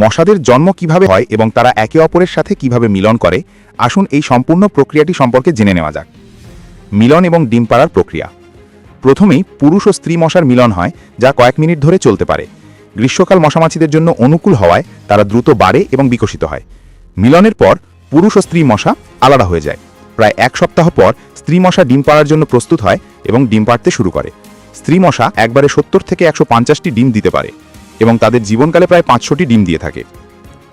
মশাদের জন্ম কীভাবে হয় এবং তারা একে অপরের সাথে কীভাবে মিলন করে, আসুন এই সম্পূর্ণ প্রক্রিয়াটি সম্পর্কে জেনে নেওয়া যাক। মিলন এবং ডিম পাড়ার প্রক্রিয়া। প্রথমেই পুরুষ ও স্ত্রী মশার মিলন হয়, যা কয়েক মিনিট ধরে চলতে পারে। গ্রীষ্মকাল মশামাছিদের জন্য অনুকূল হওয়ায় তারা দ্রুত বাড়ে এবং বিকশিত হয়। মিলনের পর পুরুষ ও স্ত্রী মশা আলাদা হয়ে যায়। প্রায় এক সপ্তাহ পর স্ত্রী মশা ডিম পাড়ার জন্য প্রস্তুত হয় এবং ডিম পাড়তে শুরু করে। স্ত্রী মশা একবারে সত্তর থেকে একশো ডিম দিতে পারে। এবং তাদের জীবনকালে প্রায় পাঁচশোটি ডিম দিয়ে থাকে।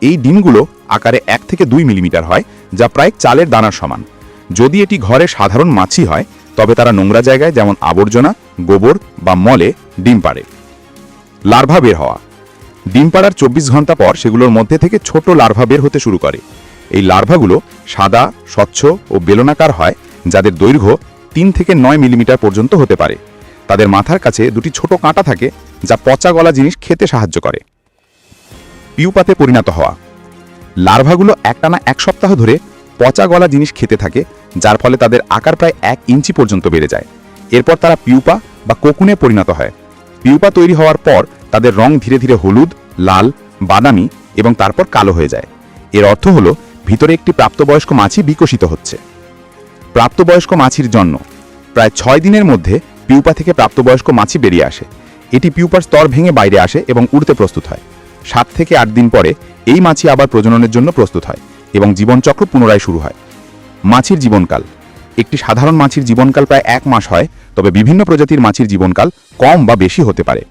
এই ডিমগুলো আকারে এক থেকে দুই মিলিমিটার হয়, যা প্রায় চালের দানার সমান। যদি এটি ঘরে সাধারণ মাছি হয়, তবে তারা নোংরা জায়গায় যেমন আবর্জনা, গোবর বা মলে ডিম পাড়ে। লার্ভা বের হওয়া। ডিম পাড়ার চব্বিশ ঘণ্টা পর সেগুলোর মধ্যে থেকে ছোট লার্ভা বের হতে শুরু করে। এই লার্ভাগুলো সাদা, স্বচ্ছ ও বেলনাকার হয়, যাদের দৈর্ঘ্য তিন থেকে নয় মিলিমিটার পর্যন্ত হতে পারে। তাদের মাথার কাছে দুটি ছোট কাঁটা থাকে যা পচা গলা জিনিস খেতে সাহায্য করে। পিউপাতে পরিণত হওয়া। লার্ভাগুলো একটানা এক সপ্তাহ ধরে পচা গলা জিনিস খেতে থাকে, যার ফলে তাদের আকার প্রায় এক ইঞ্চি পর্যন্ত বেড়ে যায়। এরপর তারা পিউপা বা কোকুনে পরিণত হয়। পিউপা তৈরি হওয়ার পর তাদের রং ধীরে ধীরে হলুদ, লাল, বাদামি এবং তারপর কালো হয়ে যায়। এর অর্থ হলো, ভিতরে একটি প্রাপ্তবয়স্ক মাছি বিকশিত হচ্ছে। প্রাপ্তবয়স্ক মাছির জন্য প্রায় ছয় দিনের মধ্যে পিউপা থেকে প্রাপ্তবয়স্ক মাছি বেরিয়ে আসে। এটি পিউপার স্তর ভেঙে বাইরে আসে এবং উড়তে প্রস্তুত হয়। সাত থেকে আট দিন পরে এই মাছি আবার প্রজননের জন্য প্রস্তুত হয় এবং জীবনচক্র পুনরায় শুরু হয়। মাছির জীবনকাল। একটি সাধারণ মাছির জীবনকাল প্রায় এক মাস হয়, তবে বিভিন্ন প্রজাতির মাছির জীবনকাল কম বা বেশি হতে পারে।